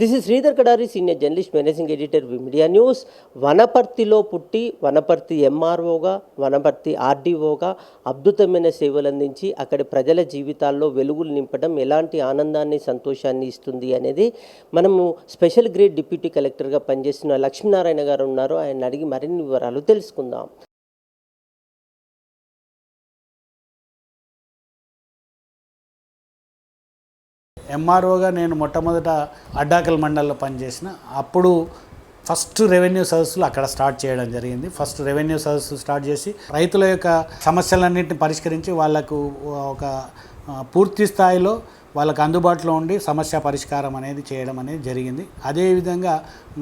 This is Sridhar Kadari senior journalist managing editor media news. వనపర్తిలో పుట్టి వనపర్తి ఎంఆర్ఓగా వనపర్తి ఆర్డీఓగా అద్భుతమైన సేవలు అందించి అక్కడి ప్రజల జీవితాల్లో వెలుగులు నింపడం ఎలాంటి ఆనందాన్ని సంతోషాన్ని ఇస్తుంది అనేది మనము స్పెషల్ గ్రేడ్ డిప్యూటీ కలెక్టర్గా పనిచేస్తున్న లక్ష్మీనారాయణ గారు ఉన్నారు. ఆయన అడిగి మరిన్ని వివరాలు తెలుసుకుందాం. ఎంఆర్ఓగా నేను మొట్టమొదట అడ్డాకల్ మండల్లో పనిచేసిన. అప్పుడు ఫస్ట్ రెవెన్యూ సదస్సులు అక్కడ స్టార్ట్ చేయడం జరిగింది. ఫస్ట్ రెవెన్యూ సదస్సు స్టార్ట్ చేసి రైతుల యొక్క సమస్యలన్నింటిని పరిష్కరించి వాళ్ళకు ఒక పూర్తి స్థాయిలో వాళ్ళకు అందుబాటులో ఉండి సమస్య పరిష్కారం అనేది చేయడం అనేది జరిగింది. అదేవిధంగా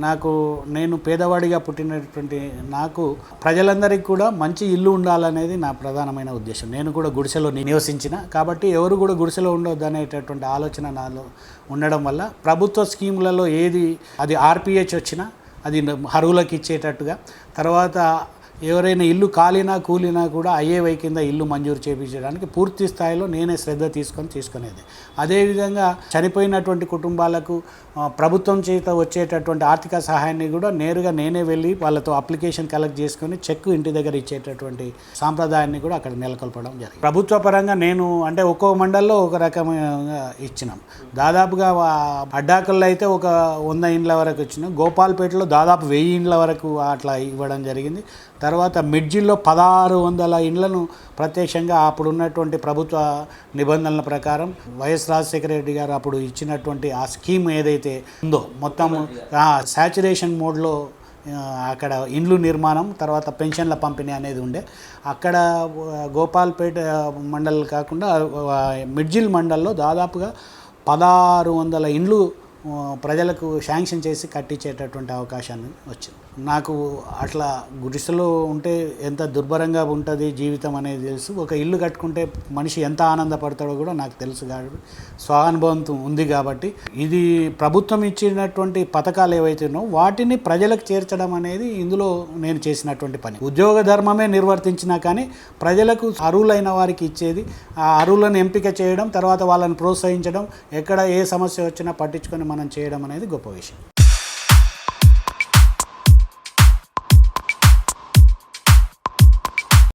నాకు నేను పేదవాడిగా పుట్టినటువంటి నాకు ప్రజలందరికీ కూడా మంచి ఇల్లు ఉండాలనేది నా ప్రధానమైన ఉద్దేశం. నేను కూడా గుడిసెలో నివసించిన. కాబట్టి ఎవరు కూడా గుడిసెలో ఉండొద్దు అనేటటువంటి ఆలోచన నాలో ఉండడం వల్ల ప్రభుత్వ స్కీములలో ఏది అది ఆర్పిహెచ్ వచ్చినా అది అర్హులకు ఇచ్చేటట్టుగా తర్వాత ఎవరైనా ఇల్లు కాలినా కూలినా కూడా ఐఏవై కింద ఇల్లు మంజూరు చేయించడానికి పూర్తి స్థాయిలో నేనే శ్రద్ధ తీసుకొని తీసుకునేది. అదేవిధంగా చనిపోయినటువంటి కుటుంబాలకు ప్రభుత్వం చేత వచ్చేటటువంటి ఆర్థిక సహాయాన్ని కూడా నేరుగా నేనే వెళ్ళి వాళ్ళతో అప్లికేషన్ కలెక్ట్ చేసుకొని చెక్ ఇంటి దగ్గర ఇచ్చేటటువంటి సాంప్రదాయాన్ని కూడా అక్కడ నెలకొల్పడం జరిగింది. ప్రభుత్వ పరంగా నేను అంటే ఒక్కో మండల్లో ఒక రకమైన ఇచ్చినాం. దాదాపుగా అడ్డాకుల్లో అడ్డాకల్లో అయితే ఒక వంద ఇండ్ల వరకు ఇచ్చినాం. గోపాల్పేటలో దాదాపు వెయ్యి ఇండ్ల వరకు అట్లా ఇవ్వడం జరిగింది. తర్వాత మిడ్జిల్లో పదహారు వందల ఇండ్లను ప్రత్యక్షంగా అప్పుడు ఉన్నటువంటి ప్రభుత్వ నిబంధనల ప్రకారం వైఎస్ రాజశేఖర రెడ్డి గారు అప్పుడు ఇచ్చినటువంటి ఆ స్కీమ్ ఏదైతే ఉందో మొత్తం శాచురేషన్ మోడ్లో అక్కడ ఇండ్లు నిర్మాణం తర్వాత పెన్షన్ల పంపిణీ అనేది ఉండే. అక్కడ గోపాల్పేట మండల్ కాకుండా మిడ్జిల్ మండల్లో దాదాపుగా పదహారు వందల ఇండ్లు ప్రజలకు శాంక్షన్ చేసి కట్టించేటటువంటి అవకాశాన్ని వచ్చింది. నాకు అట్లా గుడిసెలో ఉంటే ఎంత దుర్భరంగా ఉంటుంది జీవితం అనేది తెలుసు. ఒక ఇల్లు కట్టుకుంటే మనిషి ఎంత ఆనందపడతాడో కూడా నాకు తెలుసు కాబట్టి స్వానుభవంతో ఉంది కాబట్టి. ఇది ప్రభుత్వం ఇచ్చినటువంటి పథకాలు ఏవైతే వాటిని ప్రజలకు చేర్చడం అనేది ఇందులో నేను చేసినటువంటి పని. ఉద్యోగ ధర్మమే నిర్వర్తించినా కానీ ప్రజలకు అరువులైన వారికి ఇచ్చేది ఆ అరువులను ఎంపిక చేయడం తర్వాత వాళ్ళని ప్రోత్సహించడం ఎక్కడ ఏ సమస్య వచ్చినా పట్టించుకొని మనం చేయడం అనేది గొప్ప విషయం.